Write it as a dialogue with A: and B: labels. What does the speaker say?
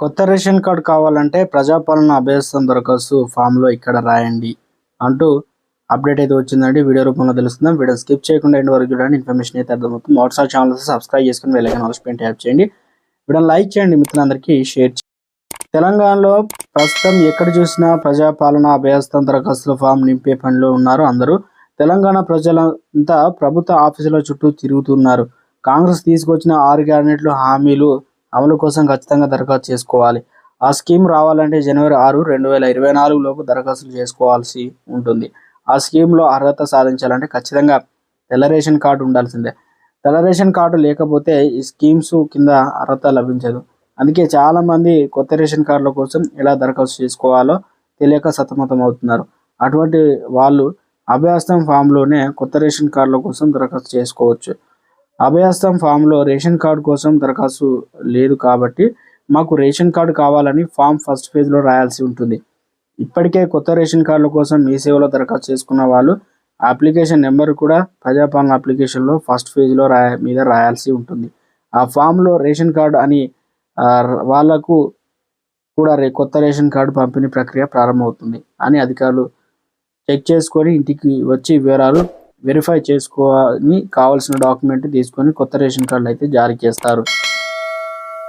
A: కొత్త ration card కావాలంటే ప్రజాపాలన అభ్యర్థం దరఖాస్తు ఫామ్లో ఇక్కడ రాయండి అంటూ అప్డేట్ అయితే వచ్చిందండి. వీడియో రూపంలో తెలుస్తుందాం వీడియో స్కిప్ చేయకుండా ఎండ్ వరకు చూడండి. ఇన్ఫర్మేషన్ అయితే అర్థమవుతుంది. వాట్సాప్ ఛానల్ సబ్స్క్రైబ్ చేసుకుని వెళ్ళగా నోటిఫికేషన్ యాప్ చేయండి. వీడియో లైక్ చేయండి. మిత్రులందరికీ షేర్ చేయండి తెలంగాణలో ప్రస్తుతం ఎక్కడ చూసినా ప్రజాపాలన అభ్యర్థం దరఖాస్తుల ఫామ్ నింపే పనిలో ఉన్నారు అందరూ. తెలంగాణ ప్రజలంతా ప్రభుత్వ ఆఫీసుల చుట్టూ తిరుగుతున్నారు. కాంగ్రెస్ తీసుకొచ్చిన ఆరు క్యాబినెట్లు హామీలు అమలు కోసం ఖచ్చితంగా దరఖాస్తు చేసుకోవాలి. ఆ స్కీమ్ రావాలంటే జనవరి ఆరు రెండు వేల ఇరవై నాలుగులోపు దరఖాస్తులు చేసుకోవాల్సి ఉంటుంది. ఆ స్కీమ్లో అర్హత సాధించాలంటే ఖచ్చితంగా తెల్ల రేషన్ కార్డు ఉండాల్సిందే. తెల్ల రేషన్ కార్డు లేకపోతే ఈ స్కీమ్స్ కింద అర్హత లభించదు. అందుకే చాలామంది కొత్త రేషన్ కార్డుల కోసం ఎలా దరఖాస్తు చేసుకోవాలో తెలియక సతమతం అవుతున్నారు అటువంటి వాళ్ళు అభ్యాసం ఫామ్లోనే కొత్త రేషన్ కార్డుల కోసం దరఖాస్తు చేసుకోవచ్చు. అభయాస్తం ఫామ్లో రేషన్ కార్డు కోసం దరఖాస్తు లేదు కాబట్టి మాకు రేషన్ కార్డు కావాలని ఫామ్ ఫస్ట్ పేజ్లో రాయాల్సి ఉంటుంది. ఇప్పటికే కొత్త రేషన్ కార్డుల కోసం మీ సేవలో దరఖాస్తు చేసుకున్న వాళ్ళు అప్లికేషన్ నెంబర్ కూడా ప్రజాపాలన అప్లికేషన్లో ఫస్ట్ పేజ్లో రాయ మీద రాయాల్సి ఉంటుంది. ఆ ఫామ్లో రేషన్ కార్డు అని వాళ్ళకు వాళ్ళకు కూడా రే కొత్త రేషన్ కార్డు పంపిణీ ప్రక్రియ ప్రారంభమవుతుంది అని అధికారులు చెక్ చేసుకొని ఇంటికి వచ్చి వివరాలు వెరిఫై చేసుకొని కావాల్సిన డాక్యుమెంట్ తీసుకొని కొత్త రేషన్ కార్డులు అయితే జారీ చేస్తారు.